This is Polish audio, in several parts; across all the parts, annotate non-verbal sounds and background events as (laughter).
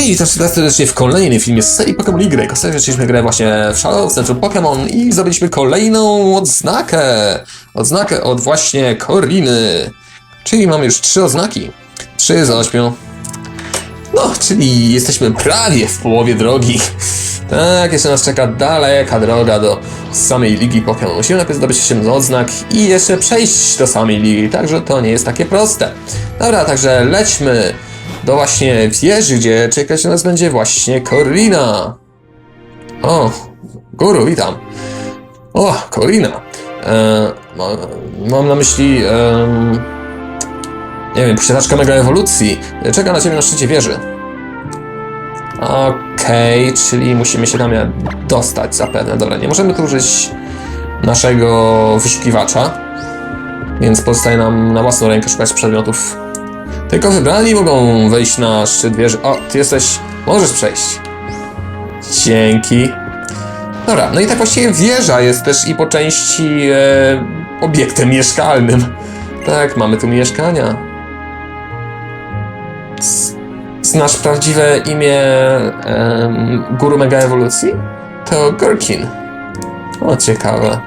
Hej, witam was serdecznie w kolejnym filmie z serii Pokémon Y. Ostatnio zaczęliśmy grę właśnie w Shadow w Centrum Pokémon i zdobyliśmy kolejną odznakę. Odznakę od właśnie Koriny. Czyli mamy już trzy odznaki. Trzy z ośmiu. No, czyli jesteśmy prawie w połowie drogi. Tak, jeszcze nas czeka daleka droga do samej Ligi Pokémon. Musimy najpierw zdobyć 7 odznak i jeszcze przejść do samej Ligi, także to nie jest takie proste. Dobra, także lećmy do właśnie wieży, gdzie czekać na nas będzie właśnie Korina. O, Guru, witam. O, Korina. E, ma, mam na myśli, em, nie wiem, posiadaczka mega ewolucji. Czeka na ciebie na szczycie wieży. Okej, czyli musimy się tam dostać zapewne. Dobra, nie możemy tu użyć naszego wyszukiwacza, więc pozostaje nam na własną rękę szukać przedmiotów. Tylko wybrani mogą wejść na szczyt wieży. O, ty jesteś... Możesz przejść. Dzięki. Dobra, no i tak właściwie wieża jest też i po części e, obiektem mieszkalnym. Tak, mamy tu mieszkania. Znasz prawdziwe imię em, guru mega ewolucji? To Gurkin. O, ciekawe.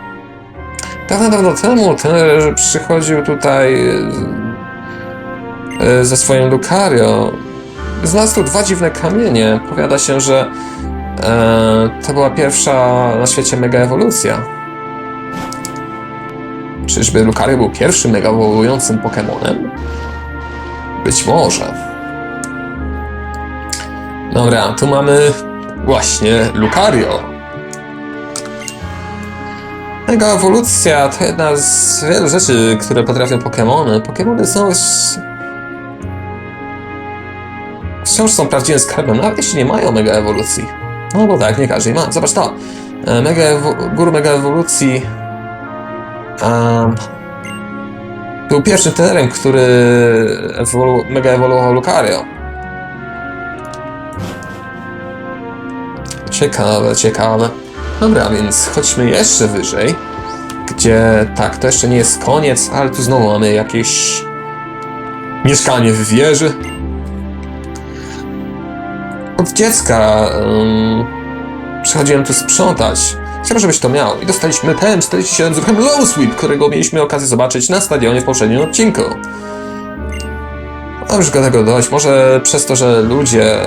Dawno, dawno temu ten przychodził tutaj e, e, ze swoim Lucario. Znalazł tu dwa dziwne kamienie. Powiada się, że e, to była pierwsza na świecie mega ewolucja. Czyżby Lucario był pierwszym mega ewoluującym Pokemonem? Być może. Dobra, tu mamy właśnie Lucario. Mega ewolucja to jedna z wielu rzeczy, które potrafią Pokémony. Pokémony są wciąż są prawdziwym skarbem, nawet jeśli nie mają mega ewolucji. No bo tak, nie każdy ma. Zobacz to. E, Mega gór mega ewolucji em, był pierwszym trenerem, który ewolu- mega ewoluował Lucario. Ciekawe, ciekawe. Dobra, więc chodźmy jeszcze wyżej, gdzie tak, to jeszcze nie jest koniec, ale tu znowu mamy jakieś mieszkanie w wieży. Od dziecka um, przychodziłem tu sprzątać. Chciałbym, żebyś to miał. I dostaliśmy PM47 z ruchem Low Sweep, którego mieliśmy okazję zobaczyć na stadionie w poprzednim odcinku. A już go tego dość. Może przez to, że ludzie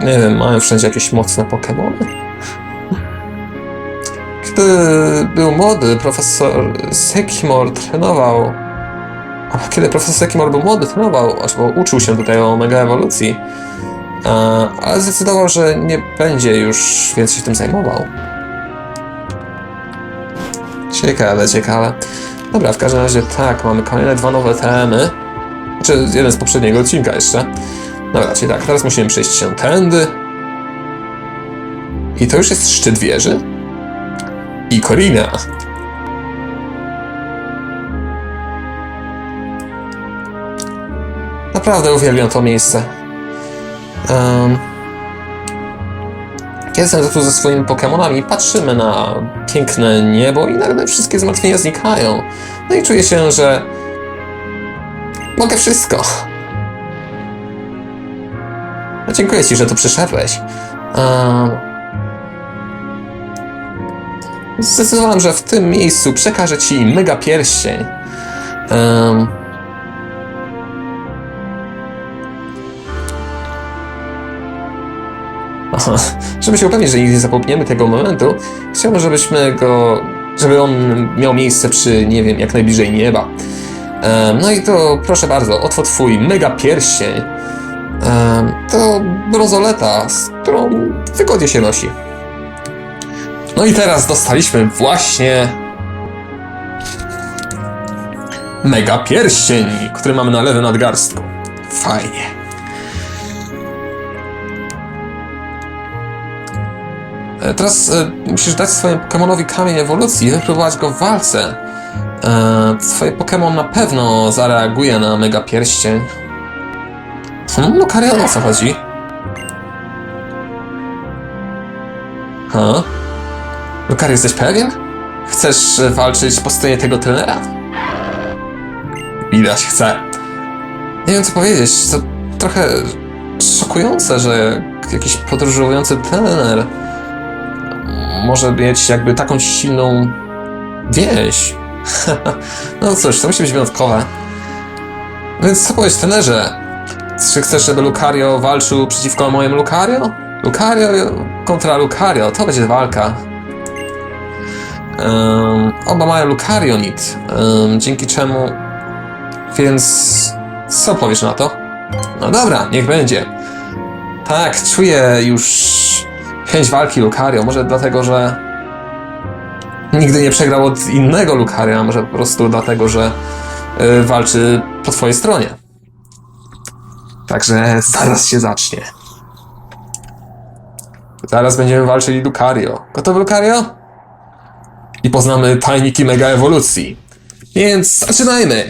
Nie wiem, mają wszędzie jakieś mocne Pokémony. Gdy był młody, profesor Sekimor trenował. Kiedy profesor Sekimor był młody, trenował, uczył się tutaj o mega ewolucji. Ale zdecydował, że nie będzie już więcej się tym zajmował. Ciekawe, ciekawe. Dobra, w każdym razie tak, mamy kolejne dwa nowe temy. Znaczy, jeden z poprzedniego odcinka jeszcze. Dobra, czyli tak, teraz musimy przejść się tędy. I to już jest szczyt wieży. I Korina. Naprawdę uwielbiam to miejsce. Um, jestem tu ze swoimi Pokemonami, patrzymy na piękne niebo i nagle wszystkie zmartwienia znikają. No i czuję się, że mogę wszystko. No, dziękuję Ci, że tu przyszedłeś. Um, zdecydowałem, że w tym miejscu przekażę Ci mega pierścień. Um, aha, (laughs) żeby się upewnić, że nie zapomniemy tego momentu, chciałbym, żebyśmy go, żeby on miał miejsce przy, nie wiem, jak najbliżej nieba. Um, no i to proszę bardzo, oto Twój mega pierścień. Em, to brozoleta, z którą wygodnie się nosi. No i teraz dostaliśmy właśnie mega pierścień, który mamy na lewym nadgarstku. Fajnie. Teraz e, musisz dać swojemu Pokemonowi kamień ewolucji i wypróbować go w walce. E, twoje Pokémon na pewno zareaguje na mega pierścień. Hmm, Lucario, o co chodzi? Ha? Lucario, jesteś pewien? Chcesz e, walczyć po stronie tego trenera? Widać, chce. Nie wiem co powiedzieć, to trochę szokujące, że jakiś podróżujący trener może mieć jakby taką silną więź. (laughs) no cóż, to musi być wyjątkowe. Więc co powiesz, trenerze? Czy chcesz, żeby Lucario walczył przeciwko mojemu Lucario? Lucario kontra Lucario, to będzie walka. Em, oba mają Lucarionit, um, dzięki czemu... Więc... Co powiesz na to? No dobra, niech będzie. Tak, czuję już chęć walki Lucario, może dlatego, że nigdy nie przegrał od innego Lucaria, może po prostu dlatego, że y, walczy po twojej stronie. Także zaraz się zacznie. Zaraz będziemy walczyli Lucario. Gotowy Lucario? I poznamy tajniki mega ewolucji. Więc zaczynajmy!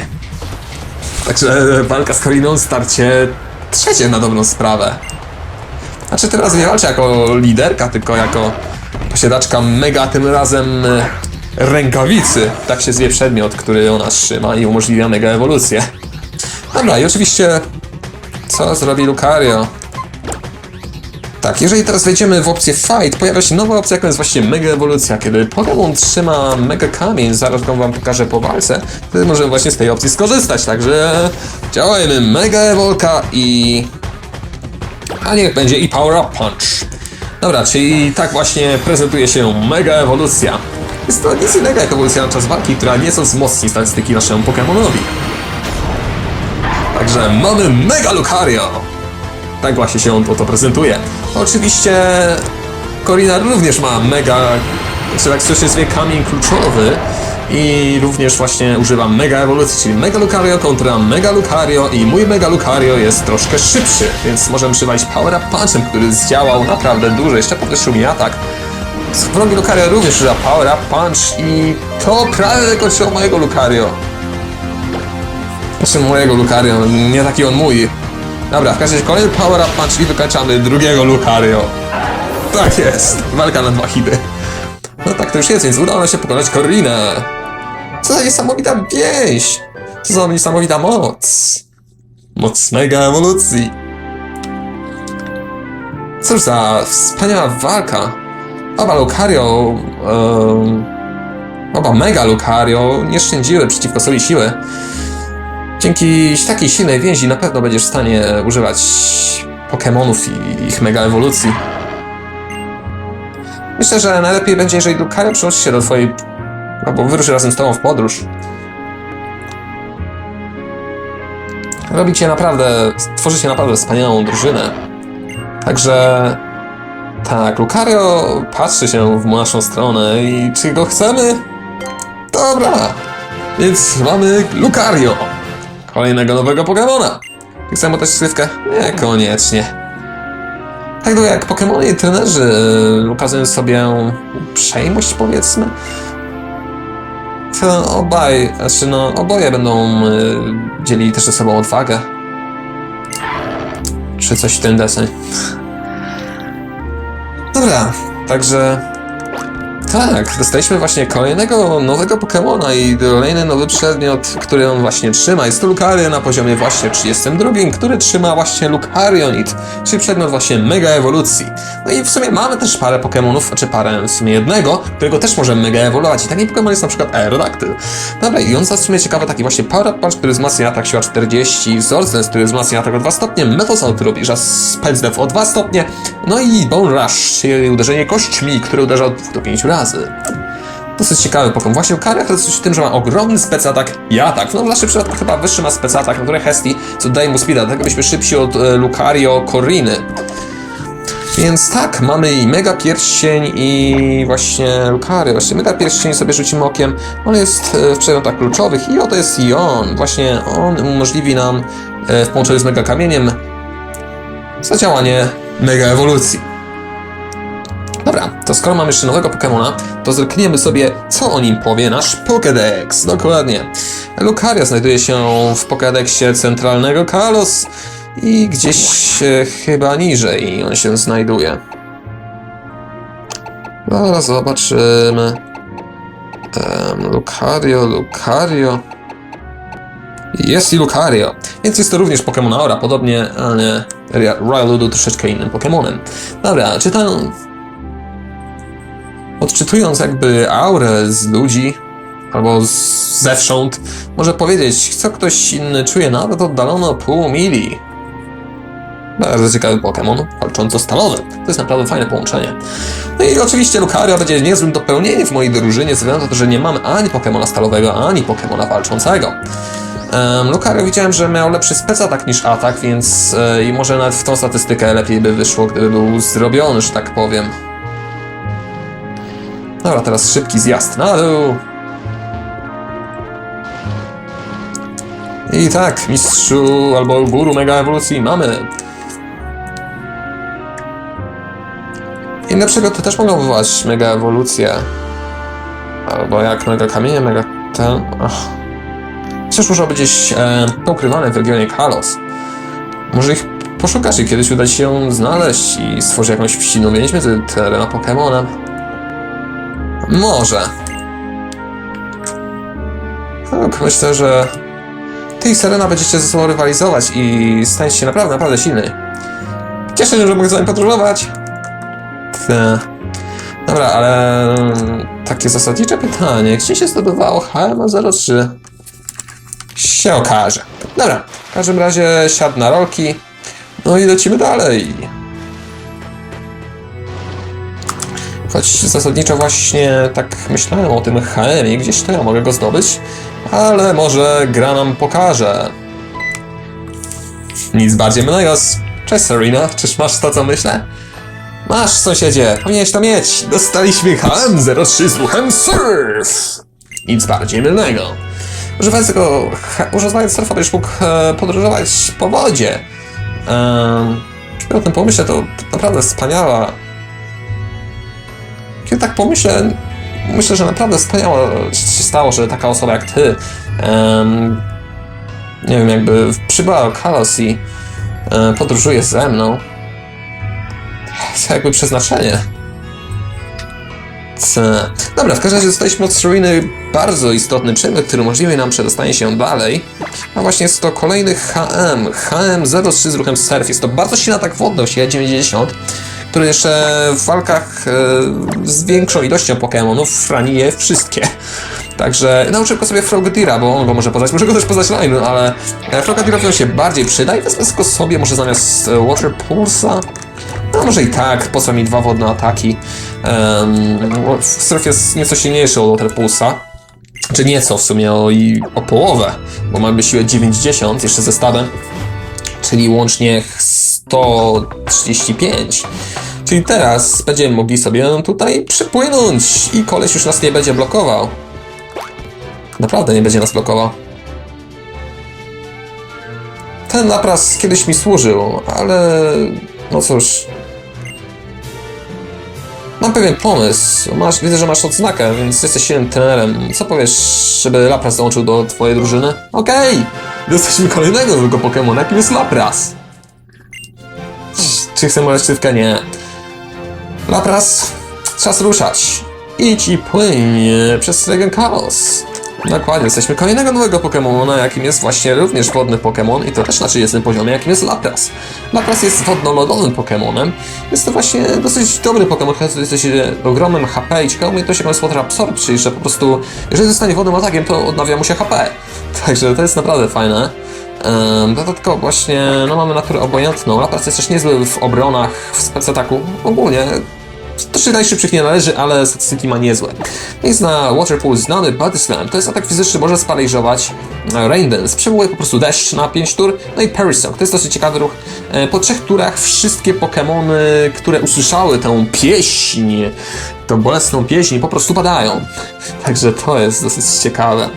Także walka z Koriną, starcie trzecie na dobrą sprawę. Znaczy teraz nie walczy jako liderka, tylko jako posiadaczka mega tym razem e, rękawicy. Tak się zwie przedmiot, który ona trzyma i umożliwia mega ewolucję. Dobra, i oczywiście co zrobi Lucario? Tak, jeżeli teraz wejdziemy w opcję Fight, pojawia się nowa opcja, jaką jest właśnie Mega Ewolucja. Kiedy Pokémon trzyma Mega Kamień, zaraz go wam pokażę po walce, wtedy możemy właśnie z tej opcji skorzystać, także działajmy Mega Ewolka i... A niech będzie i Power Up Punch. Dobra, czyli tak właśnie prezentuje się Mega Ewolucja. Jest to nic innego jak ewolucja na czas walki, która nieco wzmocni statystyki naszemu Pokémonowi. Także mamy Mega Lucario! Tak właśnie się on to prezentuje. Oczywiście Corina również ma mega, czy tak słyszę, zwie kamień kluczowy i również właśnie używa mega ewolucji, czyli Mega Lucario kontra Mega Lucario i mój Mega Lucario jest troszkę szybszy, więc możemy przywalić Power Up Punchem, który zdziałał naprawdę dużo, jeszcze podwyższył mi atak. Wrogi Lucario również używa Power Up Punch i to prawie wykończyło mojego Lucario. Znaczy mojego Lucario, nie taki on mój. Dobra, w każdym razie kolejny Power Up Punch i wykańczamy drugiego Lucario. Tak jest, walka na dwa hity. No tak to już jest, więc udało nam się pokonać Corinę. Co za niesamowita więź! Co za niesamowita moc! Moc mega ewolucji. Cóż za wspaniała walka. Oba Lucario... em, oba mega Lucario nie szczędziły przeciwko sobie siły. Dzięki takiej silnej więzi na pewno będziesz w stanie używać Pokémonów i ich mega ewolucji. Myślę, że najlepiej będzie, jeżeli Lucario przyłączy się do twojej... albo wyruszy razem z tobą w podróż. Robicie naprawdę... tworzycie naprawdę wspaniałą drużynę. Także... Tak, Lucario patrzy się w naszą stronę i czy go chcemy? Dobra, więc mamy Lucario kolejnego nowego Pokemona. Chcemy też skrywkę? Niekoniecznie. Tak jak Pokemony i trenerzy e, ukazują sobie uprzejmość, powiedzmy, obaj, znaczy no, oboje będą y, dzielili też ze sobą odwagę. Czy coś w tym deseń. Dobra, także tak, dostaliśmy właśnie kolejnego nowego Pokemona i kolejny nowy przedmiot, który on właśnie trzyma. Jest to Lucario na poziomie właśnie 32, który trzyma właśnie Lucarionit, czyli przedmiot właśnie mega ewolucji. No i w sumie mamy też parę Pokemonów, czy parę w sumie jednego, którego też możemy mega ewoluować. I taki Pokemon jest na przykład Aerodactyl. Dobra, i on sumie ciekawy taki właśnie Power Up Punch, który wzmacnia atak siła 40, Swordsdance, który wzmacnia atak o 2 stopnie, Metal który obniża Spell Def o 2 stopnie, no i Bone Rush, czyli uderzenie kośćmi, które uderza od 2 do 5 razy. Dosyć ciekawy Pokémon. Właśnie Lucario charakteryzuje się tym, że ma ogromny specatak i atak. No w naszym przypadku chyba wyższy ma specatak, na które Hesti, co daje mu speeda, dlatego byliśmy szybsi od e, Lucario Coriny. Więc tak, mamy i Mega Pierścień i właśnie Lucario. Właśnie Mega Pierścień sobie rzucimy okiem. On jest e, w przedmiotach kluczowych i oto jest i on. Właśnie on umożliwi nam e, w połączeniu z Mega Kamieniem zadziałanie Mega Ewolucji. Dobra, to skoro mamy jeszcze nowego Pokemona, to zerkniemy sobie, co o nim powie nasz Pokédex. Dokładnie. Lucario znajduje się w Pokédexie centralnego Kalos i gdzieś e, chyba niżej on się znajduje. Zaraz zobaczymy. Um, Lucario, Lucario. Jest i Lucario, więc jest to również Pokémon Aura, podobnie, ale Ludo troszeczkę innym Pokémonem. Dobra, czytam... Odczytując jakby aurę z ludzi, albo z zewsząd, może powiedzieć, co ktoś inny czuje nawet oddalono pół mili. Bardzo ciekawy Pokémon, walcząco-stalowy. To jest naprawdę fajne połączenie. No i oczywiście Lucario będzie niezłym dopełnieniem w mojej drużynie, ze względu na to, że nie mamy ani Pokémona stalowego, ani Pokémona walczącego. Um, Lucario widziałem, że miał lepszy specatak niż atak, więc e, i może nawet w tą statystykę lepiej by wyszło, gdyby był zrobiony, że tak powiem. Dobra, teraz szybki zjazd na dół. I tak, mistrzu albo guru mega ewolucji mamy. I to też mogą wywołać mega ewolucje. Albo jak mega kamienie, mega ten. Ach. Przecież muszą być gdzieś e, ukrywane w regionie Kalos. Może ich poszukasz i kiedyś uda ci się znaleźć i stworzy jakąś wściną więźmę z terena Pokemonem. Może. Tak, myślę, że ty i Serena będziecie ze sobą rywalizować i staniecie się naprawdę, naprawdę silny. Cieszę się, że mogę z wami podróżować. Te. Dobra, ale takie zasadnicze pytanie. Gdzie się zdobywało HM03? Się okaże. Dobra, w każdym razie siadł na rolki. No i lecimy dalej. Choć zasadniczo właśnie tak myślałem o tym HM i gdzieś to ja mogę go zdobyć, ale może gra nam pokaże. Nic bardziej mylnego. Cześć Serena, czyż masz to co myślę? Masz sąsiedzie, powinieneś to mieć. Dostaliśmy HM03 z ruchem Surf. Nic bardziej mylnego. Używając tego, używając surfa będziesz mógł e, podróżować po wodzie. Um, o tym pomyślę, to naprawdę wspaniała kiedy tak pomyślę, myślę, że naprawdę wspaniałe się stało, że taka osoba jak ty, em, nie wiem, jakby przybyła do Kalos i e, podróżuje ze mną. To jakby przeznaczenie. C. Dobra, w każdym razie dostaliśmy od Sereny bardzo istotny przedmiot, który umożliwi nam przedostanie się dalej. A właśnie jest to kolejny HM. HM03 z ruchem Surf. Jest to bardzo silny atak wodny, o sile 90 który jeszcze w walkach e, z większą ilością Pokémonów rani je wszystkie. Także nauczył go sobie Frogatira, bo on go może poznać, może go też poznać Lime, ale e, Frogatirowi on się bardziej przyda i wezmę go sobie może zamiast e, Water Pulsa. No może i tak, po co mi dwa wodne ataki. Um, Surf jest nieco silniejszy od Water Pulsa. Czy nieco w sumie o, i o połowę, bo mamy siłę 90 jeszcze ze stawem czyli łącznie 135. Czyli teraz będziemy mogli sobie tutaj przypłynąć i koleś już nas nie będzie blokował. Naprawdę nie będzie nas blokował. Ten napras kiedyś mi służył, ale no cóż. Mam pewien pomysł. Masz, widzę, że masz odznakę, więc jesteś silnym trenerem. Co powiesz, żeby Lapras dołączył do twojej drużyny? Okej! Dostaliśmy kolejnego nowego Pokemona, jakim jest Lapras. Czy chcę moją sztywkę? Nie. Lapras, czas ruszać. Idź i płyń przez region Chaos. Dokładnie, jesteśmy kolejnego nowego Pokemona, jakim jest właśnie również wodny Pokemon i to też na 30 poziomie, jakim jest Lapras. Lapras jest wodno-lodowym Pokemonem. Jest to właśnie dosyć dobry Pokemon, który jest dosyć ogromnym HP i ciekawą umiejętnością jaką jest Water Absorb, czyli że po prostu, jeżeli zostanie wodnym atakiem, to odnawia mu się HP. (laughs) Także to jest naprawdę fajne. Dodatkowo właśnie, no mamy naturę obojętną. Lapras jest też niezły w obronach, w specataku. Ogólnie to się najszybszych nie należy, ale statystyki ma niezłe. Jest na Waterpool znany Body Slam. To jest atak fizyczny, może sparaliżować. E, Rain Dance przywołuje po prostu deszcz na 5 tur. No i Perisong. To jest dosyć ciekawy ruch. E, Po trzech turach wszystkie Pokémony, które usłyszały tę pieśń, tą bolesną pieśń, po prostu padają. (laughs) Także to jest dosyć ciekawe.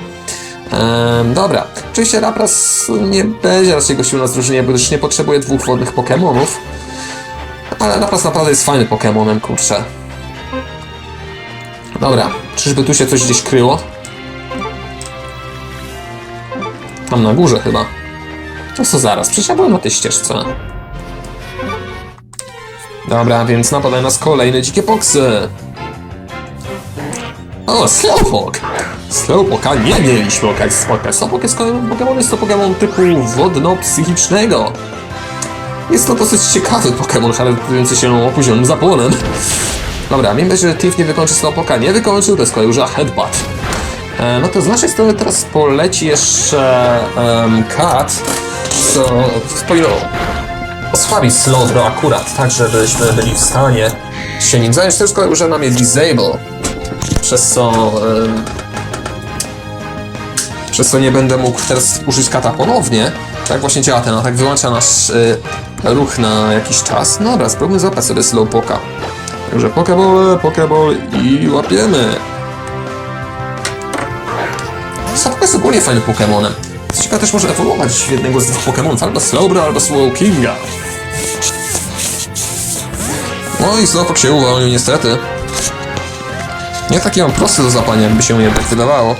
Ehm, dobra, oczywiście Lapras nie będzie raczej gościł drużynie, bo już nie potrzebuje dwóch wodnych Pokémonów. Ale Lapras naprawdę jest fajnym Pokémonem, kurczę. Dobra, czyżby tu się coś gdzieś kryło? Tam na górze chyba. To co zaraz, przecież ja byłem na tej ścieżce. Dobra, więc napadają nas kolejne dzikie poksy. O, Slowpoke! Slowpoke, a nie mieliśmy okazji spotkać. Slowpoke jest Pokémon, jest to Pokémon typu wodno-psychicznego. Jest to dosyć ciekawy Pokémon, charakteryzujący się opóźnionym zapłonem. Dobra, mimo że Tiff nie wykończy Slowpoka, nie wykończył, to kolei użyła Headbutt. E, no to z naszej strony teraz poleci jeszcze um, Kat, co powinno osłabić Slowbro akurat, tak żebyśmy byli w stanie się nim zająć, też z kolei używa nam jest Disable, przez co em, przez co nie będę mógł teraz użyć kata ponownie. Tak właśnie działa ten atak, wyłącza nasz y, ruch na jakiś czas. No dobra, spróbujmy złapać sobie Slowpoka. Także Pokeball, Pokeball i łapiemy. Slowpoke jest ogólnie fajnym Pokemonem. Co ciekawe, też może ewoluować w jednego z dwóch Pokemonów, albo Slowbro, albo Slowkinga. No i Slowpoke się uwolnił niestety. Nie taki on prosty do zapania, jakby się jednak wydawało.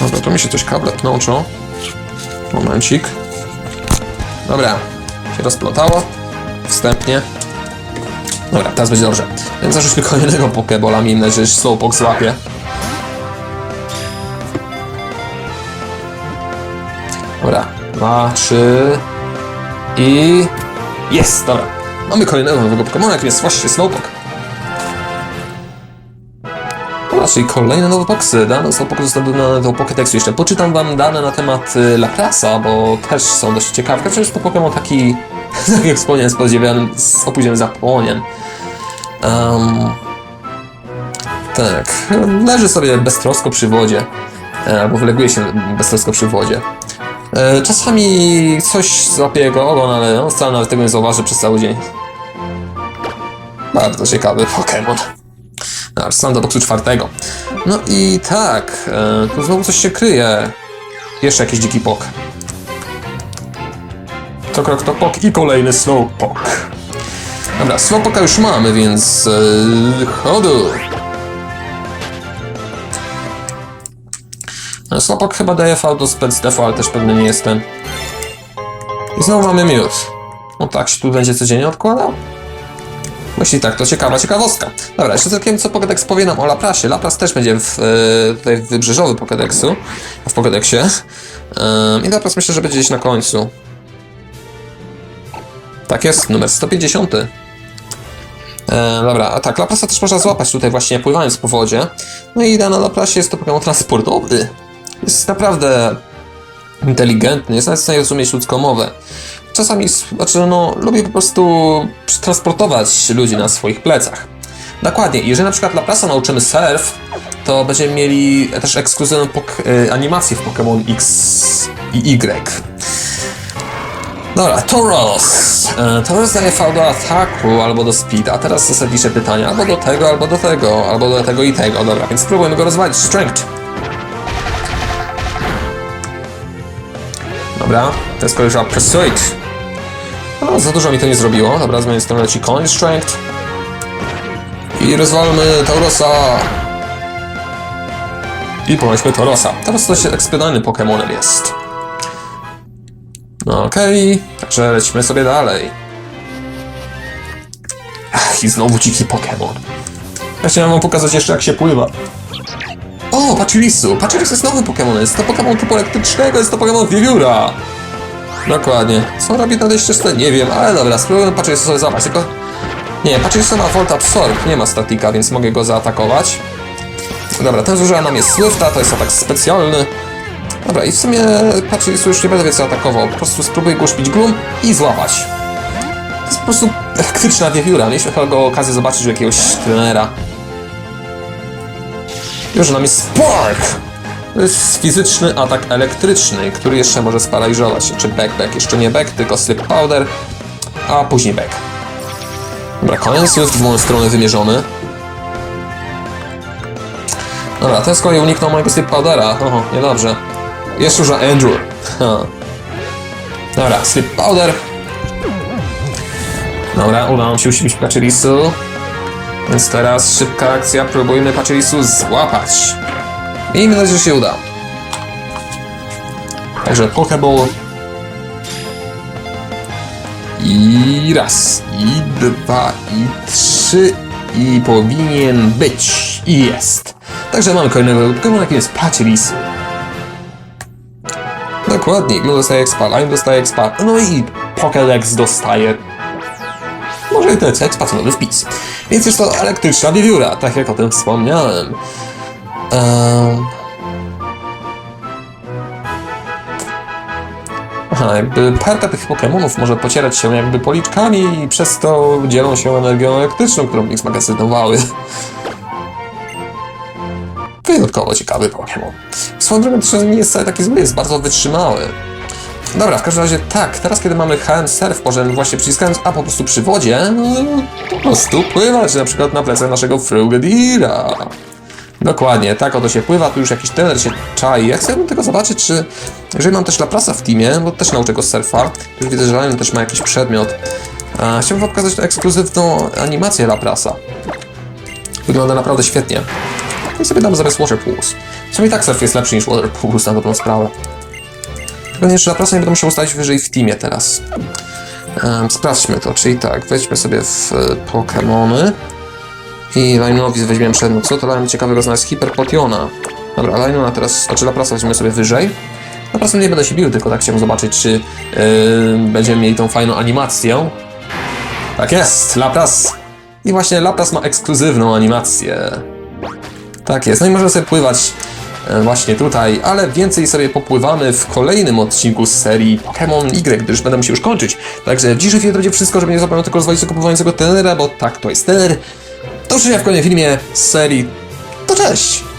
Dobra, to mi się coś kable pnączą. Momencik. Dobra, się rozplotało. Wstępnie. Dobra, teraz będzie dobrze. Więc zarzućmy kolejnego Pokebola, miejmy nadzieję, że Slowpoke złapie. Dobra, dwa, trzy i... Jest, dobra. Mamy kolejnego nowego Pokemona, jakim jest właśnie Slowpoke. Dobra, kolejne nowe boxy. Dane Slowpoke zostały dodane do Pokédexu. Jeszcze poczytam wam dane na temat y, Laplasa, bo też są dość ciekawe. Przecież to Pokémon taki, (laughs) tak jak wspomniałem, z, z opóźnionym zapłoniem. Um, tak, leży sobie beztrosko przy wodzie, e, albo wyleguje się beztrosko przy wodzie. E, Czasami coś złapie jego ogon, ale on wcale nawet tego nie zauważy przez cały dzień. Bardzo ciekawy Pokémon. Sam do boksu czwartego. No i tak, e, tu znowu coś się kryje. Jeszcze jakiś dziki pok. To krok to pok i kolejny slowpok. Dobra, slowpoka już mamy, więc e, chodu. E, Slowpok chyba daje V do spec defu, ale też pewny nie jestem. I znowu mamy miód. No tak się tu będzie codziennie odkładał? Jeśli tak, to ciekawa ciekawostka. Dobra, jeszcze całkiem co Pokédex powie nam o Laprasie. Lapras też będzie w, e, tutaj w wybrzeżowy Pokédexu, w Pokédexie. I Lapras myślę, że będzie gdzieś na końcu. Tak jest, numer 150. E, dobra, a tak, Laprasa też można złapać tutaj właśnie pływając po wodzie. No i na Laprasie jest to Pokémon transportowy. Jest naprawdę inteligentny, jest nawet w stanie rozumieć ludzką mowę. Czasami, znaczy no, lubi po prostu transportować ludzi na swoich plecach. Dokładnie, jeżeli na przykład Laplasa nauczymy surf, to będziemy mieli też ekskluzywną y, animację w Pokémon X i Y. Dobra, Tauros. E, Tauros daje V do ataku albo do speeda. Teraz zasadnicze pytania, albo do tego, albo do tego, albo do tego i tego. Dobra, więc spróbujmy go rozwalić. Strength. Dobra, to jest kolej Pursuit. No, za dużo mi to nie zrobiło. Dobra, z mojej strony leci koń Strength. I rozwalmy Taurosa. I polećmy Taurosa. Teraz to się ekspedalny Pokemonem jest. No okej, także lecimy sobie dalej. Ach, i znowu dziki Pokémon. Ja chciałem wam pokazać jeszcze jak się pływa. O, Pachirisu! Pachirisu jest nowy Pokémon, jest to Pokémon typu elektrycznego, jest to Pokémon Wiewióra! Dokładnie. Co robi na jeszcze Nie wiem, ale dobra, spróbujmy Pachirisu sobie złapać, tylko... Nie, Pachirisu ma Volt Absorb, nie ma statika, więc mogę go zaatakować. Dobra, ten zużywa nam jest Swifta, to jest atak specjalny. Dobra, i w sumie Pachirisu już nie będę więcej atakował, po prostu spróbuję go uśpić Gloom i złapać. To jest po prostu (laughs) elektryczna wiewióra, mieliśmy chyba go okazję zobaczyć u jakiegoś trenera. Już nam jest Spark! To jest fizyczny atak elektryczny, który jeszcze może sparaliżować. Czy back, back, jeszcze nie back, tylko slip powder, a później back. Dobra, koniec jest w moją stronę wymierzony. Dobra, ten z kolei uniknął mojego slip powdera. Oho, niedobrze. Jeszcze już Andrew. Ha. Dobra, slip powder. Dobra, udało mi się uśpić Pachirisu. Więc teraz szybka akcja, próbujmy Pachirisu złapać. Miejmy nadzieję, że się uda. Także Pokeball. I raz, i dwa, i trzy, i powinien być. I jest. Także mamy kolejnego Pokemona, jakim jest Pachilis. Dokładnie, Glue dostaje expa, Lime dostaje expa, no i Pokédex dostaje może i to jest ekspacyjny wpis. Więc jest to elektryczna wiewióra, tak jak o tym wspomniałem. Ehm... Aha, jakby parta tych Pokémonów może pocierać się jakby policzkami i przez to dzielą się energią elektryczną, którą w nich zmagazynowały. Wyjątkowo ciekawy Pokémon. Swoją drogą też nie jest taki zły, jest bardzo wytrzymały. Dobra, w każdym razie tak, teraz kiedy mamy HM Surf, możemy właśnie przyciskając A po prostu przy wodzie, no, po prostu pływać na przykład na plecach naszego Frugedira. Dokładnie, tak oto się pływa, tu już jakiś trener się czai. Ja chciałbym tylko zobaczyć, czy jeżeli mam też Laprasa w teamie, bo też nauczę go surfa, już widzę, że Lion też ma jakiś przedmiot. A, chciałbym pokazać ekskluzywną animację Laprasa. Wygląda naprawdę świetnie. I sobie dam zamiast Water Pools. W sumie tak surf jest lepszy niż Water Pools na dobrą sprawę. Tylko jeszcze nie będę musiał ustawić wyżej w teamie teraz. Um, sprawdźmy to, czyli tak, wejdźmy sobie w e, Pokémony. I Linonowi weźmiemy przedmiot. Co to Lion ciekawego znaleźć? Hiperpotiona. Dobra, Linona teraz, znaczy Laprasa weźmiemy sobie wyżej. Laprasa nie będę się bił, tylko tak chciałem zobaczyć, czy yy, będziemy mieli tą fajną animację. Tak jest, Lapras! I właśnie Lapras ma ekskluzywną animację. Tak jest, no i możemy sobie pływać e, właśnie tutaj, ale więcej sobie popływamy w kolejnym odcinku z serii Pokémon Y, gdyż będę musiał już kończyć. Także w dzisiejszym filmie to będzie wszystko, żeby nie zapomniał tylko rozwalić pływającego tenera, bo tak to jest tener. Do zobaczenia w kolejnym filmie z serii. To cześć!